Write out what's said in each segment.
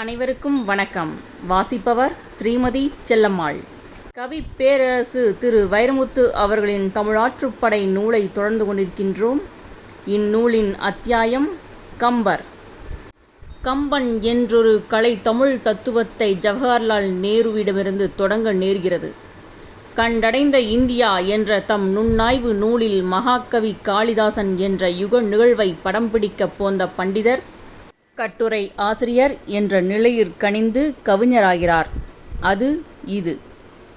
அனைவருக்கும் வணக்கம். வாசிப்பவர் ஸ்ரீமதி செல்லம்மாள். கவி பேரரசு திரு வைரமுத்து அவர்களின் தமிழாற்றுப்படை நூலை தொடர்ந்து கொண்டிருக்கின்றோம். இந்நூலின் அத்தியாயம் கம்பர். கம்பன் என்றொரு கலை தமிழ் தத்துவத்தை ஜவஹர்லால் நேருவிடமிருந்து தொடங்க நேர்கிறது. கண்டடைந்த இந்தியா என்ற தம் நுண்ணாய்வு நூலில் மகாகவி காளிதாசன் என்ற யுக நிகழ்வை படம் பிடிக்கப் போந்த பண்டிதர் கட்டுரை ஆசிரியர் என்ற நிலையிற் கனிந்து கவிஞராகிறார். அது இது.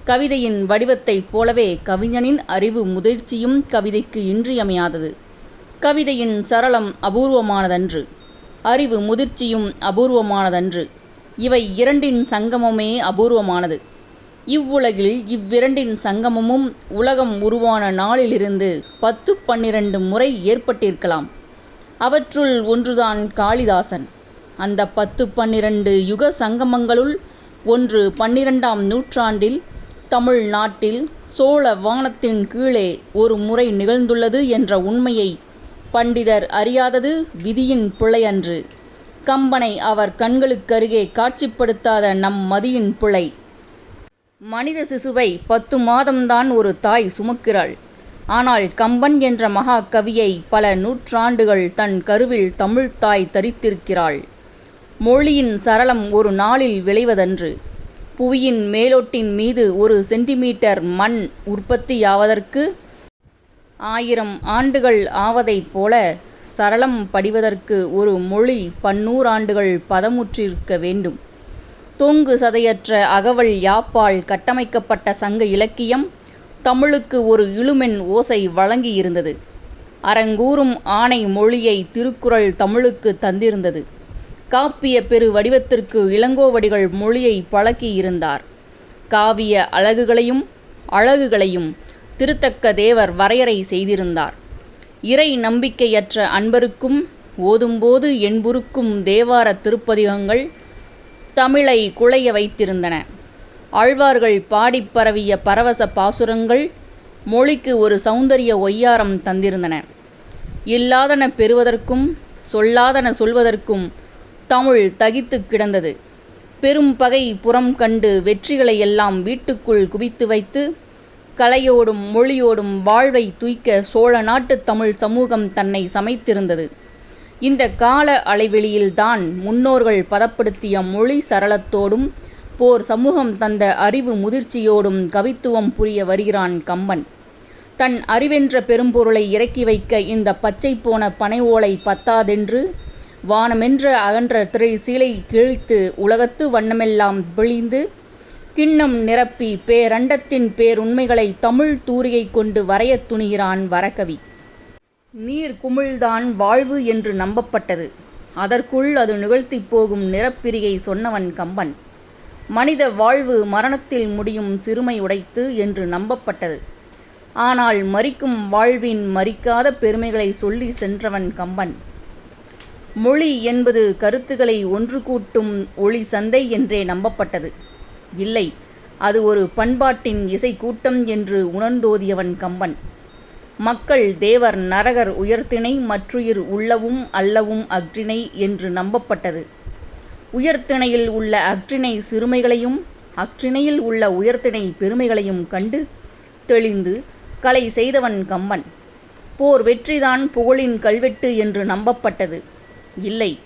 கவிதையின் வடிவத்தைப் போலவே கவிஞனின் அறிவு முதிர்ச்சியும் கவிதைக்கு இன்றியமையாதது. கவிதையின் சரளம் அபூர்வமானதன்று. அறிவு முதிர்ச்சியும் அபூர்வமானதன்று. இவை இரண்டின் சங்கமமே அபூர்வமானது. இவ்வுலகில் இவ்விரண்டின் சங்கமமும் உலகம் உருவான நாளிலிருந்து பத்து பன்னிரண்டு முறை ஏற்பட்டிருக்கலாம். அவற்றுள் ஒன்றுதான் காளிதாசன். அந்த பத்து பன்னிரண்டு யுக சங்கமங்களுள் ஒன்று பன்னிரெண்டாம் நூற்றாண்டில் தமிழ் நாட்டில் சோழ வானத்தின் கீழே ஒரு முறை நிகழ்ந்துள்ளது என்ற உண்மையை பண்டிதர் அறியாதது விதியின் பிழையன்று. கம்பனை அவர் கண்களுக்கருகே காட்சிப்படுத்தாத நம் மதியின் பிழை. மனித சிசுவை பத்து மாதம்தான் ஒரு தாய் சுமக்கிறாள். ஆனால் கம்பன் என்ற மகா கவியை பல நூற்றாண்டுகள் தன் கருவில் தமிழ்த் தாய் தரித்திருக்கிறாள். மொழியின் சரளம் ஒரு நாளில் விளைவதன்று. புவியின் மேலோட்டின் மீது ஒரு சென்டிமீட்டர் மண் உற்பத்தியாவதற்கு ஆயிரம் ஆண்டுகள் ஆவதைப் போல சரளம் படிவதற்கு ஒரு மொழி பன்னூறாண்டுகள் பதமுற்றிருக்க வேண்டும். தொங்கு சதையற்ற அகவல் யாப்பால் கட்டமைக்கப்பட்ட சங்க இலக்கியம் தமிழுக்கு ஒரு இழுமென் ஓசை வழங்கியிருந்தது. அரங்கூறும் ஆணை மொழியை திருக்குறள் தமிழுக்கு தந்திருந்தது. காப்பிய பெரு வடிவத்திற்கு இளங்கோவடிகள் மொழியை பழக்கியிருந்தார். காவிய அழகுகளையும் அழகுகளையும் திருத்தக்க தேவர் வரையறை செய்திருந்தார். இறை நம்பிக்கையற்ற அன்பருக்கும் ஓதும்போது என்புருக்கும் தேவார திருப்பதிகங்கள் தமிழை குழைய வைத்திருந்தன. ஆழ்வார்கள் பாடிப் பரவிய பரவச பாசுரங்கள் மொழிக்கு ஒரு சௌந்தரிய ஒய்யாரம் தந்திருந்தன. இல்லாதன பெறுவதற்கும் சொல்லாதன சொல்வதற்கும் தமிழ் தகித்து கிடந்தது. பெரும் பகை புறம் கண்டு வெற்றிகளை எல்லாம் வீட்டுக்குள் குவித்து வைத்து கலையோடும் மொழியோடும் வாழ்வை தூய்க்க சோழ நாட்டு தமிழ் சமூகம் தன்னை சமைத்திருந்தது. இந்த கால அலைவெளியில்தான் முன்னோர்கள் பதப்படுத்திய மொழி சரளத்தோடும் போர் சமூகம் தந்த அறிவு முதிர்ச்சியோடும் கவித்துவம் புரிய வருகிறான் கம்பன். தன் அறிவென்ற பெரும்பொருளை இறக்கி வைக்க இந்த பச்சை போன பனை ஓலை பத்தாதென்று வானமென்ற அகன்ற திரை சீலை கிழித்து உலகத்து வண்ணமெல்லாம் பிழிந்து கிண்ணம் நிரப்பி பேரண்டத்தின் பேருண்மைகளை தமிழ் தூரியை கொண்டு வரையத் துணிகிறான் வரகவி. நீர் குமிழ்தான் வாழ்வு என்று நம்பப்பட்டது. அதற்குள் அது நிகழ்த்திப் போகும் நிறப்பிரியை சொன்னவன் கம்பன். மனித வாழ்வு மரணத்தில் முடியும் சிறுமை உடைத்து என்று நம்பப்பட்டது. ஆனால் மறிக்கும் வாழ்வின் மறிக்காத பெருமைகளை சொல்லி சென்றவன் கம்பன். மொழி என்பது கருத்துக்களை ஒன்று கூட்டும் ஒளி சந்தை என்றே நம்பப்பட்டது. இல்லை அது ஒரு பண்பாட்டின் இசை கூட்டம் என்று உணர்ந்தோதியவன் கம்பன். மக்கள் தேவர் நரகர் உயர்த்தினை மற்றுயிர் உள்ளவும் அல்லவும் அற்றினை என்று நம்பப்பட்டது. உயர்த்திணையில் உள்ள அற்றிணை சிறுமைகளையும் அற்றிணையில் உள்ள உயர்த்திணை பெருமைகளையும் கண்டு தெளிந்து கலை செய்தவன் கம்பன். போர் வெற்றிதான் புகழின் கல்வெட்டு என்று நம்பப்பட்டது. இல்லை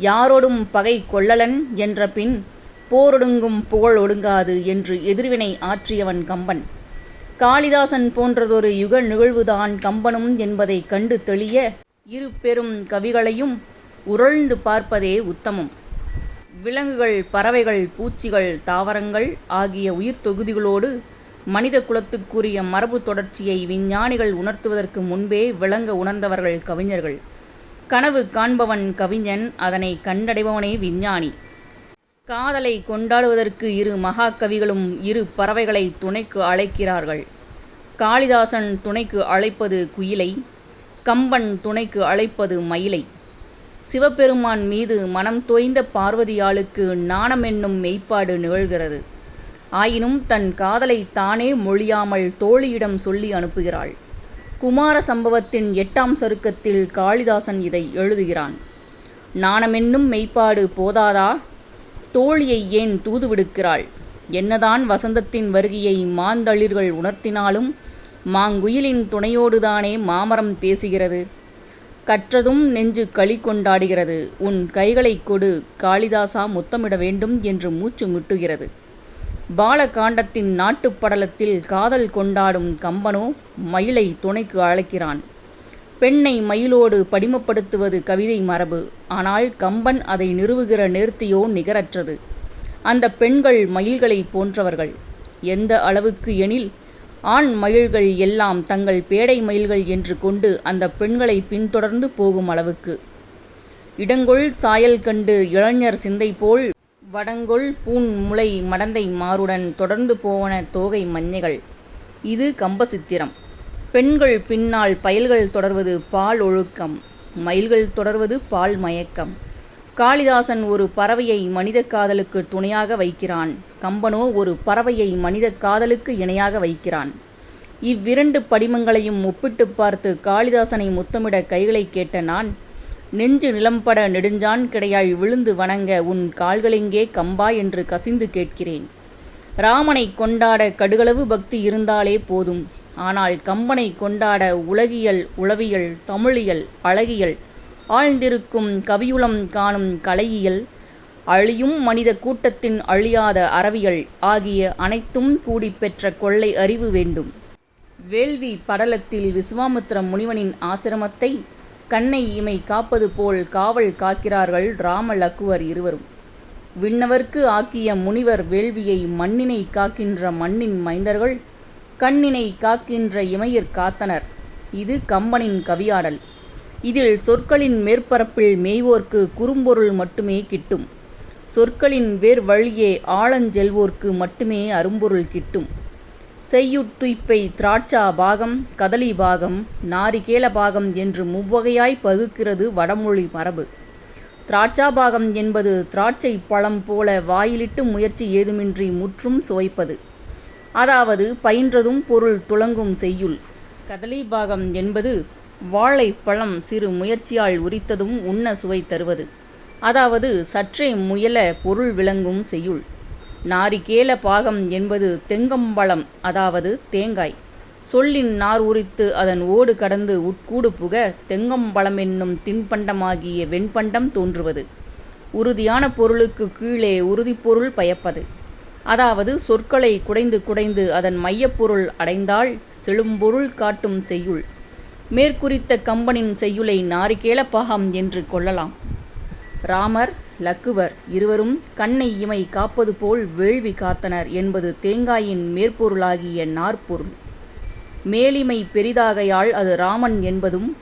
யாரோடும் பகை கொள்ளலன் என்ற பின் போரொடுங்கும் புகழ் ஒடுங்காது என்று எதிர்வினை ஆற்றியவன் கம்பன். காளிதாசன் போன்றதொரு யுக நிகழ்வுதான் கம்பனும் என்பதை கண்டு தெளிய இரு பெரும் கவிகளையும் உரழ்ந்து பார்ப்பதே உத்தமம். விலங்குகள் பறவைகள் பூச்சிகள் தாவரங்கள் ஆகிய உயிர் தொகுதிகளோடு மனித குலத்துக்குரிய மரபு தொடர்ச்சியை விஞ்ஞானிகள் உணர்த்துவதற்கு முன்பே விளங்க உணர்ந்தவர்கள் கவிஞர்கள். கனவு காண்பவன் கவிஞன் அதனை கண்டடைபவனே விஞ்ஞானி. காதலை கொண்டாடுவதற்கு இரு மகாகவிகளும் இரு பறவைகளை துணைக்கு அழைக்கிறார்கள். காளிதாசன் துணைக்கு அழைப்பது குயிலை கம்பன் துணைக்கு அழைப்பது மயிலை. சிவபெருமான் மீது மனம் தோய்ந்த பார்வதியாளுக்கு நாணம் என்னும் மெய்ப்பாடு நிகழ்கிறது. ஆயினும் தன் காதலை தானே மொழியாமல் தோழியிடம் சொல்லி அனுப்புகிறாள். குமார சம்பவத்தின் எட்டாம் சருக்கத்தில் காளிதாசன் இதை எழுதுகிறான். நாணமென்னும் மெய்ப்பாடு போதாதா? தோழியை ஏன் தூது விடுக்கிறாள்? என்னதான் வசந்தத்தின் வருகையை மாந்தளிர்கள் உணர்த்தினாலும் மாங்குயிலின் துணையோடுதானே மாமரம் பேசுகிறது? கற்றதும் நெஞ்சு களி கொண்டாடுகிறது. உன் கைகளைக் கொடு காளிதாசா முத்தமிட வேண்டும் என்று மூச்சு முட்டுகிறது. பாலகாண்டத்தின் நாட்டுப்படலத்தில் காதல் கொண்டாடும் கம்பனோ மயிலை துணைக்கு அழைக்கிறான். பெண்ணை மயிலோடு படிமப்படுத்துவது கவிதை மரபு. ஆனால் கம்பன் அதை நிறுவுகிற நேர்த்தியோ நிகரற்றது. அந்த பெண்கள் மயில்களை போன்றவர்கள். எந்த அளவுக்கு எனில் ஆண் மயில்கள் எல்லாம் தங்கள் பேடை மயில்கள் என்று கொண்டு அந்த பெண்களை பின்தொடர்ந்து போகும் அளவுக்கு. இடங்கொள் சாயல் கண்டு இளைஞர் சிந்தை போல் வடங்கொள் பூன் முளை மடந்தை மாறுடன் தொடர்ந்து போவன தோகை மஞ்சைகள். இது கம்பசித்திரம். பெண்கள் பின்னால் பயல்கள் தொடர்வது பால் ஒழுக்கம் மயில்கள் தொடர்வது பால் மயக்கம். காளிதாசன் ஒரு பறவையை மனித காதலுக்கு துணையாக வைக்கிறான். கம்பனோ ஒரு பறவையை மனித காதலுக்கு இணையாக வைக்கிறான். இவ்விரண்டு படிமங்களையும் ஒப்பிட்டு பார்த்து காளிதாசனை முத்தமிட கைகளை கேட்ட நான் நெஞ்சு நிலம்பட நெடுஞ்சான் கிடையாய் விழுந்து வணங்க உன் கால்களெங்கே கம்பா என்று கசிந்து கேட்கிறேன். ராமனை கொண்டாட கடுகளவு பக்தி இருந்தாலே போதும். ஆனால் கம்பனை கொண்டாட உலகியல் உளவியல் தமிழியல் அழகியல் ஆழ்ந்திருக்கும் கவியுளம் காணும் கலையியல் அழியும் மனித கூட்டத்தின் அழியாத அறவியல் ஆகிய அனைத்தும் கூடி பெற்ற கொள்ளை அறிவு வேண்டும். வேள்வி படலத்தில் விஸ்வாமித்திர முனிவனின் ஆசிரமத்தை கண்ணை இமை காப்பது போல் காவல் காக்கிறார்கள் ராம லக்குவர் இருவரும். விண்ணவர்க்கு ஆக்கிய முனிவர் வேள்வியை மண்ணினை காக்கின்ற மண்ணின் மைந்தர்கள் கண்ணினை காக்கின்ற இமையர் காத்தனர். இது கம்பனின் கவியாடல். இதில் சொற்களின் மேற்பரப்பில் மேய்வோர்க்கு குறும்பொருள் மட்டுமே கிட்டும். சொற்களின் வேர் வழியே ஆழஞ்செல்வோர்க்கு மட்டுமே அரும்பொருள் கிட்டும். செய்யுட்துய்ப்பை திராட்சா பாகம் கதலி பாகம் நாரிகேல பாகம் என்று முவ்வகையாய் பகுக்கிறது வடமொழி மரபு. திராட்சா பாகம் என்பது திராட்சை பழம் போல வாயிலிட்டு முயற்சி ஏதுமின்றி முற்றும் சுவைப்பது. அதாவது பயின்றதும் பொருள் துளங்கும் செய்யுள். கதலி பாகம் என்பது வாழைப்பழம் சிறு முயற்சியால் உரித்ததும் உண்ண சுவை தருவது. அதாவது சற்றே முயல பொருள் விளங்கும் செய்யுள். நாரிகேல பாகம் என்பது தெங்கம்பழம் அதாவது தேங்காய். சொல்லின் நார் உரித்து அதன் ஓடு கடந்து உட்கூடு புக தெங்கம்பழம் என்னும் தின்பண்டமாகிய வெண்பண்டம் தோன்றுவது. உறுதியான பொருளுக்கு கீழே உறுதிப்பொருள் பயப்பது. அதாவது சொற்களை குடைந்து குடைந்து அதன் மையப்பொருள் அடைந்தால் செழும்பொருள் காட்டும் செய்யுள். மேற்குறித்த கம்பனின் செய்யுளை நாரிகேளப்பாகம் பாகம் என்று கொள்ளலாம். ராமர் லக்குவர் இருவரும் கண்ணை இமை காப்பது போல் வேள்வி காத்தனர் என்பது தேங்காயின் மேற்பொருளாகிய நாற்பொருள். மேலிமை பெரிதாகையால் அது ராமன் என்பதும்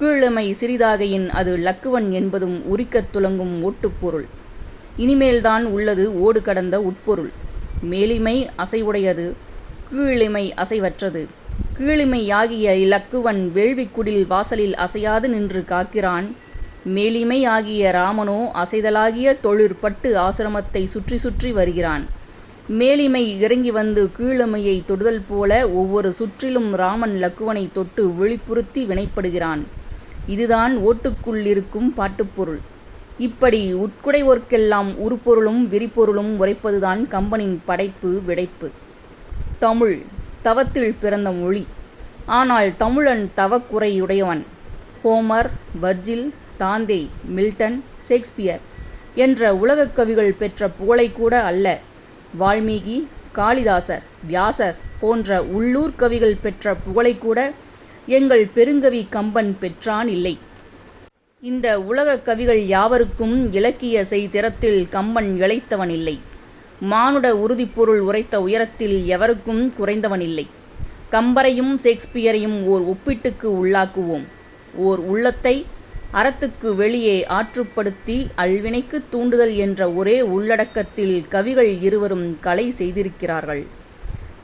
கீழிமை சிறிதாகையின் அது லக்குவன் என்பதும் உரிக்கத் துலங்கும் ஒட்டுப்பொருள். இனிமேல்தான் உள்ளது ஓடு கடந்த உட்பொருள். மேலிமை அசைவுடையது கீழிமை அசைவற்றது. கீழிமையாகிய இலக்குவன் வேள்விக்குடில் வாசலில் அசையாது நின்று காக்கிறான். மேலிமை ஆகிய ராமனோ அசைதலாகிய தொழிற்பட்டு ஆசிரமத்தை சுற்றி சுற்றி வருகிறான். மேலிமை இறங்கி வந்து கீழமையை தொடுதல் போல ஒவ்வொரு சுற்றிலும் ராமன் லக்குவனை தொட்டு விழிப்புறுத்தி வினைப்படுகிறான். இதுதான் ஓட்டுக்குள்ளிருக்கும் பாட்டுப்பொருள். இப்படி உட்குடைவோர்க்கெல்லாம் உருப்பொருளும் விரிப்பொருளும் உரைப்பதுதான் கம்பனின் படைப்பு விடைப்பு. தமிழ். தவத்தில் பிறந்த மொழி. ஆனால் தமிழன் தவக்குறையுடையவன். Homer Virgil Dante Milton Shakespeare என்ற உலகக் கவிகள் பெற்ற புகழை கூட அல்ல. வால்மீகி காளிதாசர் வியாசர் போன்ற உள்ளூர் கவிகள் பெற்ற புகழை கூட எங்கள் பெருங்கவி கம்பன் பெற்றான் இல்லை. இந்த உலகக் கவிகள் யாவருக்கும் இலக்கிய செய்திறத்தில் கம்பன் இழைத்தவன் இல்லை. மானுட உறுதிப்பொருள் உரைத்த உயரத்தில் எவருக்கும் குறைந்தவனில்லை. கம்பரையும் ஷேக்ஸ்பியரையும் ஓர் ஒப்பீட்டுக்கு உள்ளாக்குவோம். ஓர் உள்ளத்தை அறத்துக்கு வெளியே ஆற்றுப்படுத்தி அல்வினைக்கு தூண்டுதல் என்ற ஒரே உள்ளடக்கத்தில் கவிகள் இருவரும் கலை செய்திருக்கிறார்கள்.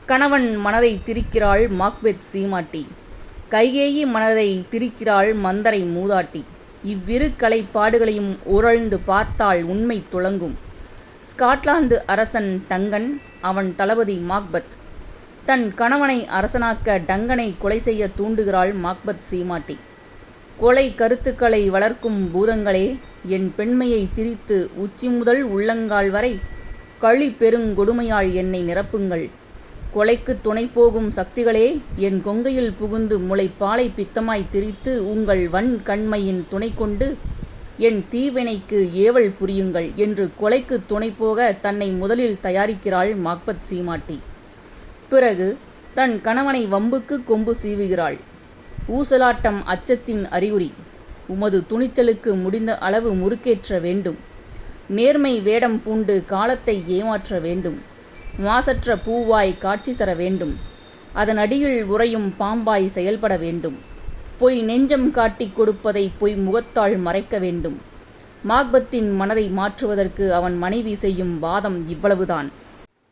கணவன் மனதை திரிக்கிறாள் மாக்பெத் சீமாட்டி. கைகேயி மனதை திரிக்கிறாள் மந்தரை மூதாட்டி. இவ்விரு கலைப்பாடுகளையும் உரழ்ந்து பார்த்தால் உண்மை துளங்கும். ஸ்காட்லாந்து அரசன் டங்கன் அவன் தளபதி மாக்பத். தன் கணவனை அரசனாக்க டங்கனை கொலை செய்ய தூண்டுகிறாள் மாக்பத் சீமாட்டி. கொலை கருத்துக்களை வளர்க்கும் பூதங்களே என் பெண்மையை திரித்து உச்சி முதல் உள்ளங்கால் வரை களி பெருங்கொடுமையால் என்னை நிரப்புங்கள். கொலைக்குத் துணை போகும் சக்திகளே என் கொங்கையில் புகுந்து முளைப்பாலை பித்தமாய் திரித்து உங்கள் வன் கண்மையின் துணை கொண்டு என் தீவினைக்கு ஏவல் புரியுங்கள் என்று கொலைக்குத் துணை போக தன்னை முதலில் தயாரிக்கிறாள் மாக்பத் சீமாட்டி. பிறகு தன் கணவனை வம்புக்கு கொம்பு சீவுகிறாள். ஊசலாட்டம் அச்சத்தின் அறிகுறி. உமது துணிச்சலுக்கு முடிந்த அளவு முறுக்கேற்ற வேண்டும். நேர்மை வேடம் பூண்டு காலத்தை ஏமாற்ற வேண்டும். மாசற்ற பூவாய் காட்சி தர வேண்டும். அதன் அடியில் உறையும் பாம்பாய் செயல்பட வேண்டும். பொய் நெஞ்சம் காட்டிக் கொடுப்பதை பொய் முகத்தால் மறைக்க வேண்டும். மாக்பத்தின் மனதை மாற்றுவதற்கு அவன் மனைவி செய்யும் வாதம் இவ்வளவுதான்.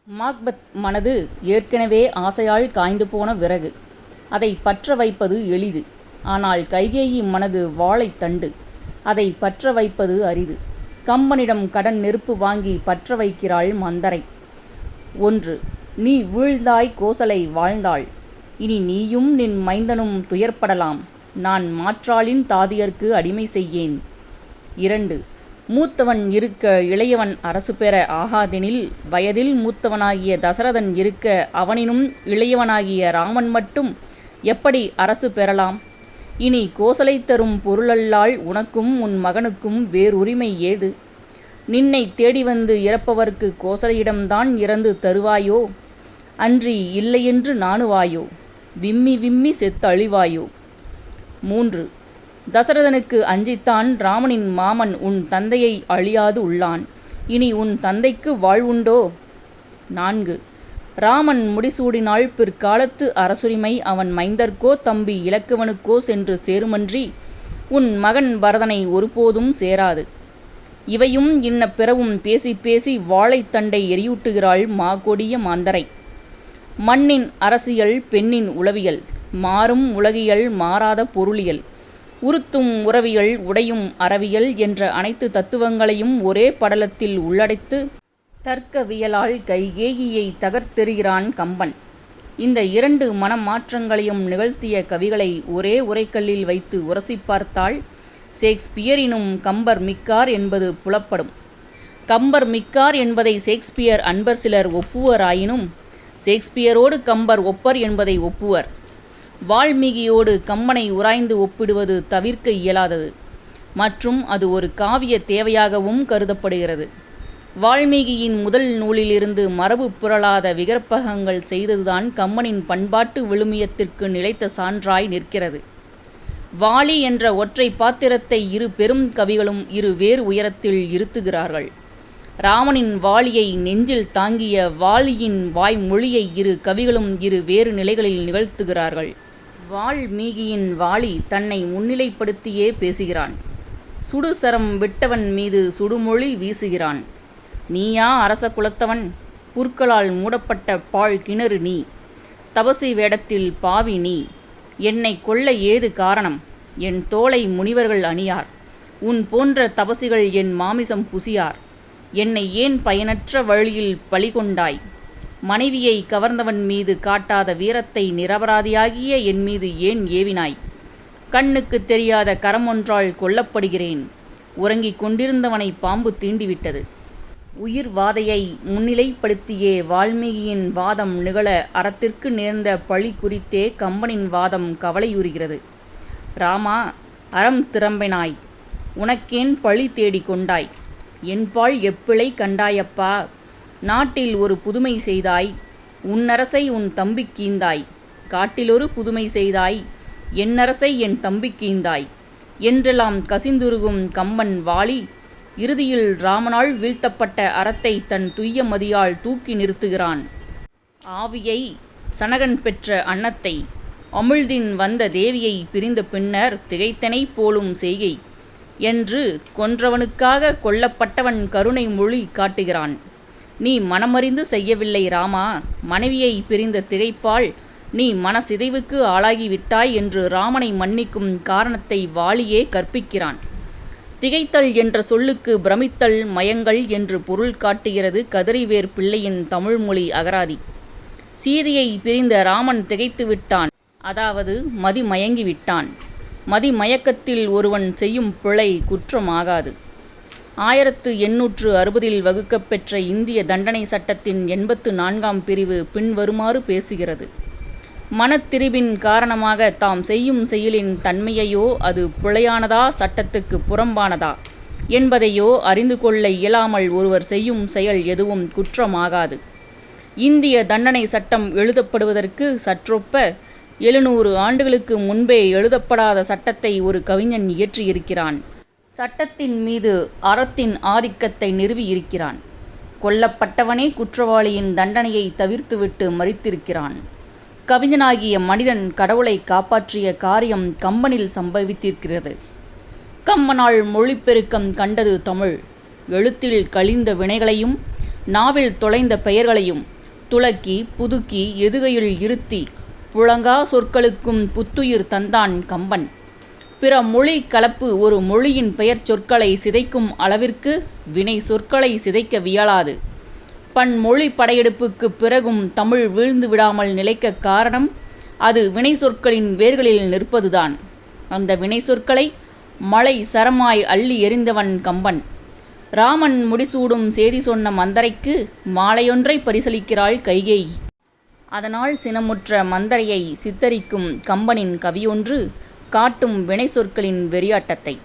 மாக்பத் மனது ஏற்கனவே ஆசையால் காய்ந்து போன விறகு. அதை பற்ற வைப்பது எளிது. ஆனால் கைகேயி மனது வாழைத்தண்டு அதை பற்ற வைப்பது அரிது. கம்பனிடம் கடன் நெருப்பு வாங்கி பற்ற வைக்கிறாள் மந்தரை. ஒன்று நீ வீழ்ந்தாய் கோசலை வாழ்ந்தாள். இனி நீயும் நின் மைந்தனும் துயர்படலாம் நான் மாற்றாளின் தாதியர்க்கு அடிமை செய்யேன். இரண்டு மூத்தவன் இருக்க இளையவன் அரசு பெற ஆகாதெனில் வயதில் மூத்தவனாகிய தசரதன் இருக்க அவனினும் இளையவனாகிய ராமன் மட்டும் எப்படி அரசு பெறலாம்? இனி கோசலை தரும் பொருளல்லால் உனக்கும் உன் மகனுக்கும் வேறுரிமை ஏது? நின்னை தேடி வந்து இறப்பவர்க்கு கோசலையிடம்தான் இறந்து தருவாயோ? அன்றி இல்லையென்று நாணுவாயோ? விம்மி விம்மி செத்தழிவாயோ? மூன்று. தசரதனுக்கு அஞ்சித்தான் ராமனின் மாமன் உன் தந்தையை அழியாது உள்ளான். இனி உன் தந்தைக்கு வாழ்வுண்டோ? நான்கு. ராமன் முடிசூடினால் பிற்காலத்து அரசுரிமை அவன் மைந்தர்க்கோ தம்பி இலக்குவனுக்கோ சென்று சேருமன்றி உன் மகன் பரதனை ஒருபோதும் சேராது. இவையும் இன்ன பிறவும் பேசி பேசி வாழைத்தண்டை எரியூட்டுகிறாள் மாகொடிய மாந்தரை. மண்ணின் அரசியல் பெண்ணின் உளவியல். மாறும் உலகியல் மாறாத பொருளியல். உறுத்தும் உறவியல் உடையும் அறவியல் என்ற அனைத்து தத்துவங்களையும் ஒரே படலத்தில் உள்ளடைத்து தர்க்கவியலால் கைகேயியை தகர்த்தெறிகிறான் கம்பன். இந்த இரண்டு மனமாற்றங்களையும் நிகழ்த்திய கவிகளை ஒரே உரைக்கல்லில் வைத்து உரசி பார்த்தால் ஷேக்ஸ்பியரினும் கம்பர் மிக்கார் என்பது புலப்படும். கம்பர் மிக்கார் என்பதை ஷேக்ஸ்பியர் அன்பர் சிலர் ஒப்புவராயினும் ஷேக்ஸ்பியரோடு கம்பர் ஒப்பர் என்பதை ஒப்புவர். வால்மீகியோடு கம்பனை உராய்ந்து ஒப்பிடுவது தவிர்க்க இயலாதது. மற்றும் அது ஒரு காவிய தேவையாகவும் கருதப்படுகிறது. வால்மீகியின் முதல் நூலிலிருந்து மரபு புரளாத விகற்பகங்கள் செய்ததுதான் கம்மனின் பண்பாட்டு விழுமியத்திற்கு நிலைத்த சான்றாய் நிற்கிறது. வாலி என்ற ஒற்றை பாத்திரத்தை இரு பெரும் கவிகளும் இரு வேறு உயரத்தில் இருத்துகிறார்கள். ராமனின் வாளியை நெஞ்சில் தாங்கிய வாலியின் வாய்மொழியை இரு கவிகளும் இரு வேறு நிலைகளில் நிகழ்த்துகிறார்கள். வால்மீகியின் வாளி தன்னை முன்னிலைப்படுத்தியே பேசுகிறான். சுடுசரம் விட்டவன் மீது சுடுமொழி வீசுகிறான். நீயா அரச குலத்தவன்? புற்களால் மூடப்பட்ட பாழ் கிணறு நீ. தபசி வேடத்தில் பாவி நீ. என்னை கொல்ல ஏது காரணம்? என் தோளை முனிவர்கள் அணியார். உன் போன்ற தபசிகள் என் மாமிசம் புசியார். என்னை ஏன் பயனற்ற வழியில் பழிகொண்டாய் மனைவியை கவர்ந்தவன் மீது காட்டாத வீரத்தை நிரபராதியாகிய என் மீது ஏன் ஏவினாய்? கண்ணுக்கு தெரியாத கரம் ஒன்றால் கொல்லப்படுகிறேன். உறங்கிக் கொண்டிருந்தவனை பாம்பு தீண்டிவிட்டது. உயிர் வாதையை முன்னிலைப்படுத்தியே வால்மீகியின் வாதம் நிகழ அறத்திற்கு நேர்ந்த பழி குறித்தே கம்பனின் வாதம் கவலையுறுகிறது. ராமா அறம் திறம்பினாய். உனக்கேன் பழி தேடிக் கொண்டாய். என்பாள் எப்பிழை கண்டாயப்பா? நாட்டில் ஒரு புதுமை செய்தாய் உன்னரசை உன் தம்பிக்கீந்தாய் காட்டிலொரு புதுமை செய்தாய் என்னரசை என் தம்பிக்கீந்தாய் என்றெல்லாம் கசிந்துருகும் கம்பன் வாளி இறுதியில் ராமனால் வீழ்த்தப்பட்ட அறத்தை தன் துய்ய மதியால் தூக்கி நிறுத்துகிறான். ஆவியை சனகன் பெற்ற அன்னத்தை அமிழ்தின் வந்த தேவியை பிரிந்த பின்னர் திகைத்தனை போலும் செய்கை என்று கொன்றவனுக்காக கொல்லப்பட்டவன் கருணை மொழி காட்டுகிறான். நீ மனமறிந்து செய்யவில்லை ராமா. மனைவியை பிரிந்த திகைப்பால் நீ மனசிதைவுக்கு ஆளாகிவிட்டாய் என்று ராமனை மன்னிக்கும் காரணத்தை வாலியே கற்பிக்கிறான். திகைத்தல் என்ற சொல்லுக்கு பிரமித்தல் மயங்கள் என்று பொருள் காட்டுகிறது கதிரிவேர் பிள்ளையின் தமிழ்மொழி அகராதி. சீதையை பிரிந்த ராமன் திகைத்து விட்டான். அதாவது மதிமயங்கிவிட்டான் மதிமயக்கத்தில் ஒருவன் செய்யும் பிழை குற்றமாகாது. ஆயிரத்து எண்ணூற்று அறுபதில் வகுக்கப்பெற்ற இந்திய தண்டனை சட்டத்தின் எண்பத்து நான்காம் பிரிவு பின்வருமாறு பேசுகிறது. மனத்திரிவின் காரணமாக தாம் செய்யும் செயலின் தன்மையையோ அது பிழையானதா சட்டத்துக்கு புறம்பானதா என்பதையோ அறிந்து கொள்ள இயலாமல் ஒருவர் செய்யும் செயல் எதுவும் குற்றமாகாது. இந்திய தண்டனை சட்டம் எழுதப்படுவதற்கு சற்றொப்ப எழுநூறு ஆண்டுகளுக்கு முன்பே எழுதப்படாத சட்டத்தை ஒரு கவிஞன் இயற்றியிருக்கிறான். சட்டத்தின் மீது அறத்தின் ஆதிக்கத்தை நிறுவியிருக்கிறான் கொல்லப்பட்டவனே குற்றவாளியின் தண்டனையை தவிர்த்துவிட்டு மறித்திருக்கிறான். கவிஞனாகிய மனிதன் கடவுளை காப்பாற்றிய காரியம் கம்பனில் சம்பவித்திருக்கிறது. கம்பனால் மொழிப்பெருக்கம் கண்டது தமிழ். எழுத்தில் கழிந்த வினைகளையும் நாவில் தொலைந்த பெயர்களையும் துலக்கி புதுக்கி எதுகையில் இருத்தி புழங்கா சொற்களுக்கும் புத்துயிர் தந்தான் கம்பன். பிற மொழி கலப்பு ஒரு மொழியின் பெயர் சொற்களை சிதைக்கும் அளவிற்கு வினை சொற்களை சிதைக்க வியலாது. பன்மொழி படையெடுப்புக்கு பிறகும் தமிழ் வீழ்ந்து விடாமல் நிலைக்க காரணம் அது வினை சொற்களின் வேர்களில் நிற்பதுதான். அந்த வினை சொற்களை மலை சரமாய் அள்ளி எறிந்தவன் கம்பன். ராமன் முடிசூடும் செய்தி சொன்ன மந்தரைக்கு மாலையொன்றை பரிசளிக்கிறாள் கைகை. அதனால் சினமுற்ற மந்தரையை சித்தரிக்கும் கம்பனின் கவியொன்று காட்டும் வினை சொற்களின் வெறியாட்டத்தை.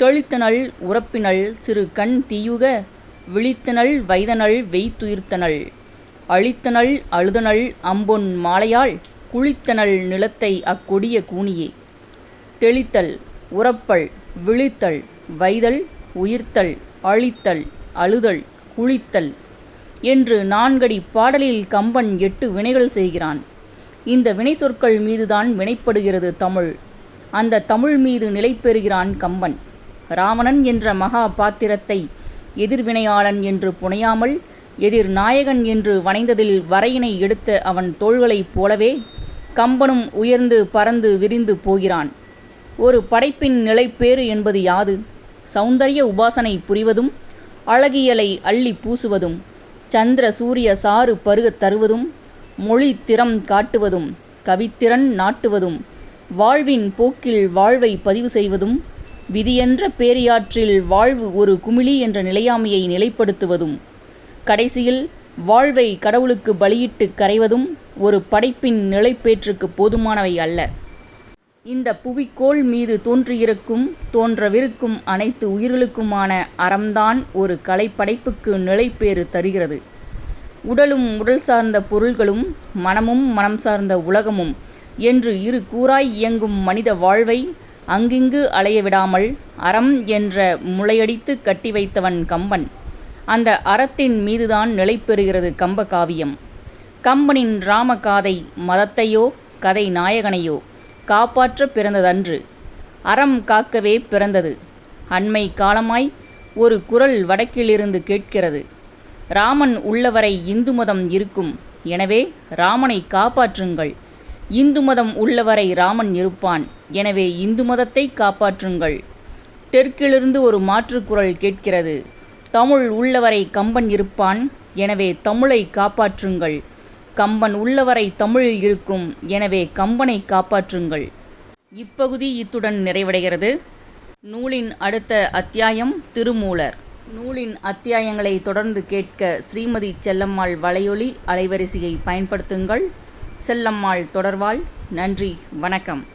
தொழித்தனள் உறப்பினள் சிறு கண் தீயுக விழித்தனள் வைதனள் வெய்த்துயிர்த்தனல் அழித்தனள் அழுதனள் அம்பொன் மாலையாள் குளித்தனள் நிலத்தை அக்கொடிய கூனியே. தெளித்தல் உறப்பல் விழித்தல் வைதல் உயிர்த்தல் அழித்தல் அழுதல் குளித்தல் என்று நான்கடி பாடலில் கம்பன் எட்டு வினைகள் செய்கிறான். இந்த வினை சொற்கள் மீதுதான் வினைப்படுகிறது தமிழ். அந்த தமிழ் மீது நிலை பெறுகிறான் கம்பன். ராவணன் என்ற மகா பாத்திரத்தை எதிர்வினையாளன் என்று புனையாமல் எதிர் நாயகன் என்று வணைந்ததில் வரையினை எடுத்த அவன் தோள்களைப் போலவே கம்பனும் உயர்ந்து பறந்து விரிந்து போகிறான். ஒரு படைப்பின் நிலைப்பேறு என்பது யாது? சௌந்தரிய உபாசனை புரிவதும் அழகியலை அள்ளி பூசுவதும் சந்திர சூரிய சாறு பருகத் தருவதும் மொழி திறம் காட்டுவதும் கவித்திறன் நாட்டுவதும் வாழ்வின் போக்கில் வாழ்வை பதிவு செய்வதும் விதியென்ற பேரியாற்றில் வாழ்வு ஒரு குமிழி என்ற நிலையாமையை நிலைப்படுத்துவதும் கடைசியில் வாழ்வை கடவுளுக்கு பலியிட்டு கரைவதும் ஒரு படைப்பின் நிலைப்பேற்றுக்கு போதுமானவை அல்ல. இந்த புவிக்கோள் மீது தோன்றியிருக்கும் தோன்றவிருக்கும் அனைத்து உயிர்களுக்குமான அறம்தான் ஒரு கலைப்படைப்புக்கு நிலைப்பேறு தருகிறது. உடலும் உடல் சார்ந்த பொருள்களும் மனமும் மனம் சார்ந்த உலகமும் என்று இரு கூறாய் இயங்கும் மனித வாழ்வை அங்கிங்கு அலைய விடாமல் அறம் என்ற முளையடித்து கட்டி வைத்தவன் கம்பன். அந்த அறத்தின் மீதுதான் நிலை பெறுகிறது கம்ப காவியம் கம்பனின் ராமகாதை மதத்தையோ கதை நாயகனையோ காப்பாற்ற பிறந்ததன்று. அறம் காக்கவே பிறந்தது. அண்மை காலமாய் ஒரு குரல் வடக்கிலிருந்து கேட்கிறது. ராமன் உள்ளவரை இந்து மதம் இருக்கும். எனவே ராமனை காப்பாற்றுங்கள். இந்து மதம் உள்ளவரை ராமன் இருப்பான் எனவே இந்து மதத்தை காப்பாற்றுங்கள். தெற்கிலிருந்து ஒரு மாற்றுக்குரல் கேட்கிறது. தமிழ் உள்ளவரை கம்பன் இருப்பான். எனவே தமிழை காப்பாற்றுங்கள். கம்பன் உள்ளவரை தமிழில் இருக்கும். எனவே கம்பனை காப்பாற்றுங்கள். இப்பகுதி இத்துடன் நிறைவடைகிறது. நூலின் அடுத்த அத்தியாயம் திருமூலர். நூலின் அத்தியாயங்களை தொடர்ந்து கேட்க ஸ்ரீமதி செல்லம்மாள் வலையொலி அலைவரிசையை பயன்படுத்துங்கள். செல்லம்மாள் தொடர்வாள். நன்றி வணக்கம்.